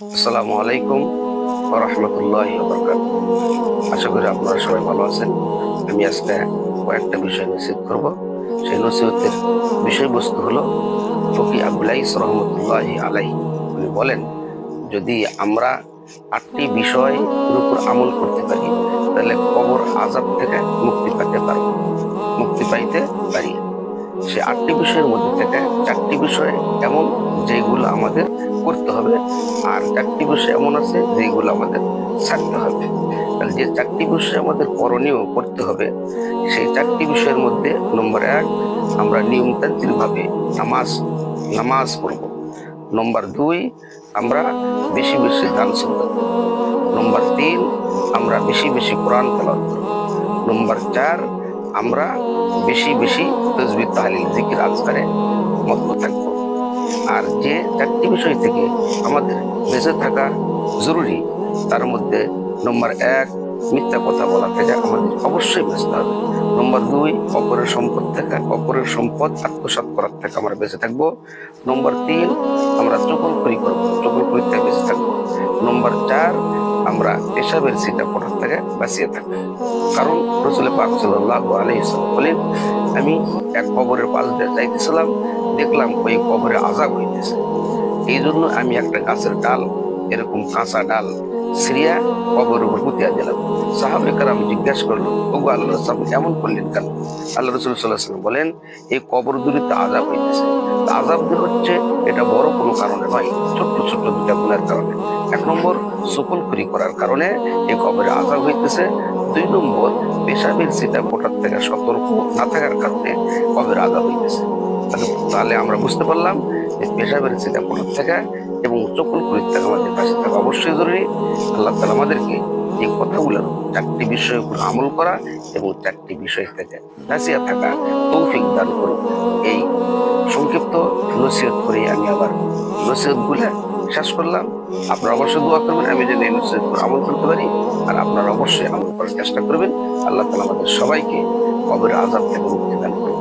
আসসালামু আলাইকুম রহমতুল্লাহ আশা করি আপনারা সবাই ভালো আছেন। আমি আজকে কয়েকটা বিষয় নিশ্চিত করব। সেই নসিহতের বিষয়বস্তু হলো, ফকি আবুলাইস রহমতুল্লাহ আলাই উনি বলেন, যদি আমরা আটটি বিষয়ের উপর আমল করতে পারি, তাহলে কবর আজাব থেকে মুক্তি পেতে পারি। সে আটটি বিষয়ের মধ্যে থেকে চারটি বিষয় এমন যেগুলো আমাদের করতে হবে। আর চারটি বিষয় এমন আছে যেগুলো আমাদের ছাড়তে হবে। তাহলে যে চারটি বিষয় আমাদের করণীয় করতে হবে, সেই চারটি বিষয়ের মধ্যে নম্বর এক, আমরা নিয়মতান্ত্রিকভাবে নামাজ নামাজ পড়ব। নম্বর দুই, আমরা বেশি বেশি গান শুনব। নম্বর তিন, আমরা বেশি বেশি কোরআন তেলাওয়াত করব। নম্বর চার আমরা বেশি বেশি তসবি তাহলিল, জিকির, আজকারে মত থাকব। আর যে চারটি বিষয় থেকে আমাদের বেঁচে থাকা জরুরি, তার মধ্যে নম্বর এক, মিথ্যা কথা বলা থেকে আমাদের অবশ্যই বাঁচতে হবে। নম্বর দুই, অপরের সম্পদ থেকে, অপরের সম্পদ আত্মসাৎ করার থেকে আমরা বেঁচে থাকব। নম্বর তিন, আমরা চকল করি করব, চকল করি থেকে বেঁচে থাকব। নম্বর চার আমরা এসবের সিটা পড়ার থেকে বাঁচিয়ে থাকি। কারণ রসুল পাক সাল্লাহ আলাইসাল্লাম বলেন, আমি এক কবরের পাশ দিয়ে যাইতেছিলাম, দেখলাম ওই কবরে আজাব হইতেছে। এই জন্য আমি একটা গাছের ডাল এরকম কাঁচা ডাল সিরিয়া কবরের উপর পুঁতিয়া দিলাম সাহাবিকার আমি জিজ্ঞাসা করল, ওগো আল্লাহ আপনি এমন করলেন কেন? আল্লাহ রসুল সাল্লাহ বলেন, এই কবর দূরিতে আজাব হইতেছে। আজাব যে হচ্ছে, এটা বড় কোনো কারণে নয়, ছোট্ট ছোট্ট দুটা গুণের কারণে। এক নম্বর সুকল করি করার কারণে এই কবরে আজাব হইতেছে। দুই নম্বর, পেশাবের সিটা ফোটার থেকে সতর্ক না থাকার কারণে কবের আজাব হইতেছে। তাহলে- আমরা বুঝতে পারলাম যে পেশাবের সিটা ফোটার থেকে এবং চকুল করির থেকে আমাদের কাছে থাকা অবশ্যই জরুরি আল্লাহ তালা আমাদেরকে এই কথাগুলোর চারটি বিষয়ের উপর আমল করা এবং চারটি বিষয় থেকে নাসিয়া থাকা তৌফিক দান করুন। এই সংক্ষিপ্ত নসিহত করে আমি আবার নসিহতগুলা শেষ করলাম। আপনারা অবশ্যই দোয়া করবেন, আমি যেন এই নসিহত করে আমল করতে পারি। আর আপনারা অবশ্যই আমল করার চেষ্টা করবেন। আল্লাহ তালা আমাদের সবাইকে কবরের আজাদ থেকে মুক্তি দান করুন।